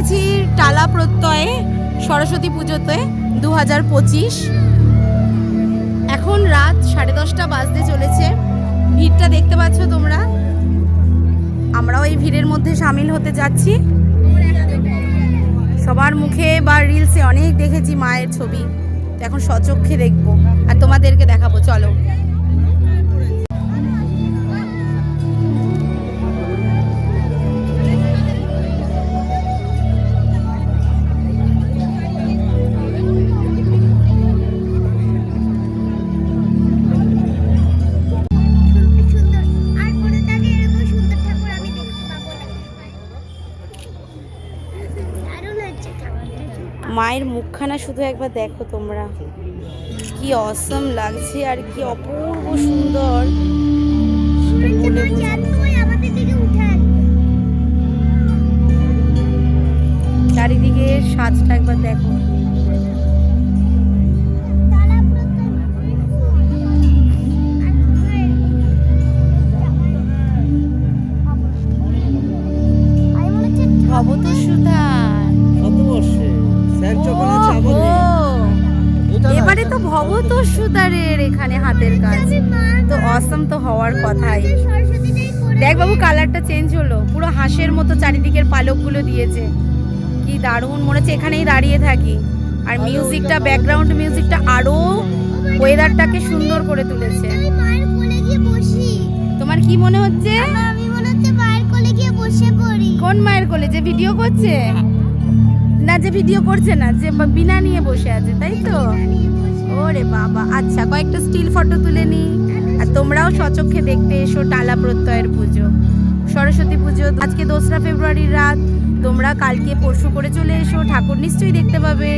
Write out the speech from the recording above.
গেছি টালা প্রত্যয়ে, সরস্বতী পুজোতে দু হাজার পঁচিশ। এখন রাত সাড়ে দশটা বাজতে চলেছে। ভিড়টা দেখতে পাচ্ছ তোমরা? আমরাও এই ভিড়ের মধ্যে সামিল হতে যাচ্ছি। সবার মুখে বা রিলসে অনেক দেখেছি মায়ের ছবি। এখন সচক্ষে দেখব। আর তোমাদেরকে দেখাবো, চলো। মায়ের মুখখানা শুধু একবার দেখো তোমরা। কি অসম লাগছে আর কি অপূর্ব সুন্দর। চারিদিকে সাজটা একবার দেখো। তালা এবারে তো না। ভবতোষুধারের এখানে হাতের কাজ। তো অসম তো হওয়ার কথাই। দেখ বাবু কালারটা চেঞ্জ হলো। পুরো হাঁসের মতো চারিদিকের পালকগুলো দিয়েছে। কি দারুণ মনে হচ্ছে এখানেই দাঁড়িয়ে থাকি। আর মিউজিকটা ব্যাকগ্রাউন্ড মিউজিকটা আরও ওয়েদারটাকে সুন্দর করে তুলেছে। আমি মায়ের কোলে গিয়ে বসি। তোমার কি মনে হচ্ছে? আমি হচ্ছে মায়ের কোলে গিয়ে বসে পড়ি। কোন মায়ের কোলে? যে ভিডিও করছে? না যে ভিডিও করছে না, যে বিনা নিয়ে বসে আছে, তাই তো? ওরে বাবা। আচ্ছা কয়েকটা স্টিল ফটো তুলে নি আর তোমরাও সচক্ষে দেখতে এসো টালা প্রত্যয়ের পুজো। সরস্বতী পুজো, আজকে দোসরা ফেব্রুয়ারির রাত। তোমরা কালকে পরশু করে চলে এসো, ঠাকুর নিশ্চয়ই দেখতে পাবে।